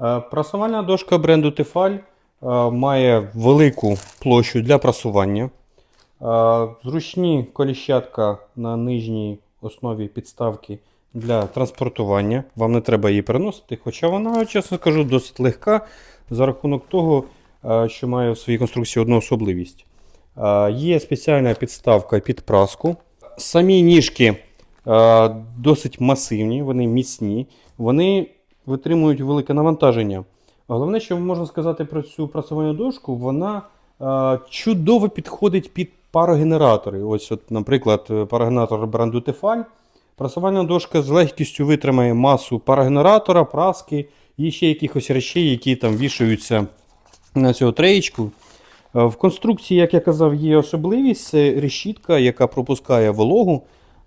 Е, Прасувальна дошка бренду Tefal е, має велику площу для прасування. Е, Зручні коліщатка на нижній основі підставки для транспортування. Вам не треба її переносити, хоча вона, чесно кажу, досить легка за рахунок того, що має в своїй конструкції одну особливість. Є спеціальна підставка під праску. Самі ніжки досить масивні, вони міцні, вони витримують велике навантаження. Головне, що можна сказати про цю прасувальну дошку, вона е, чудово підходить під парогенератори. Ось, от, наприклад, е, парогенератор бренду Tefal. Прасувальна дошка з легкістю витримає масу парогенератора, праски і ще якихось речей, які там вішаються на цю треєчку. Е, В конструкції, як я казав, є особливість це решітка, яка пропускає вологу,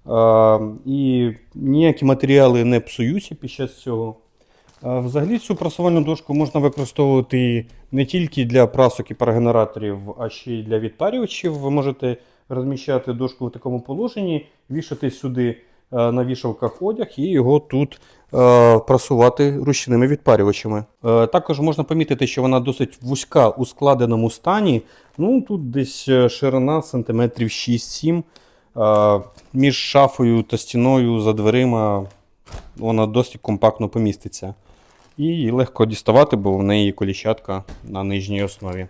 е, і ніякі матеріали не псуються під час цього. Взагалі цю прасувальну дошку можна використовувати не тільки для прасок і парогенераторів, а ще й для відпарювачів. Ви можете розміщати дошку в такому положенні, вішати сюди е, на вішалках одяг і його тут е, прасувати ручними відпарювачами. Е, Також можна помітити, що вона досить вузька у складеному стані. Ну, тут десь ширина сантиметрів 6-7. Е, Між шафою та стіною за дверима вона досить компактно поміститься. І легко діставати, бо в неї коліщатка на нижній основі.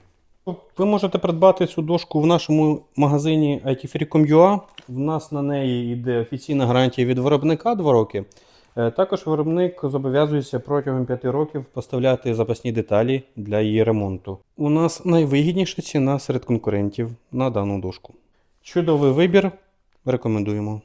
Ви можете придбати цю дошку в нашому магазині ITFree.com.ua. В нас на неї йде офіційна гарантія від виробника 2 роки. Е, Також виробник зобов'язується протягом 5 років поставляти запасні деталі для її ремонту. У нас найвигідніша ціна серед конкурентів на дану дошку. Чудовий вибір, рекомендуємо.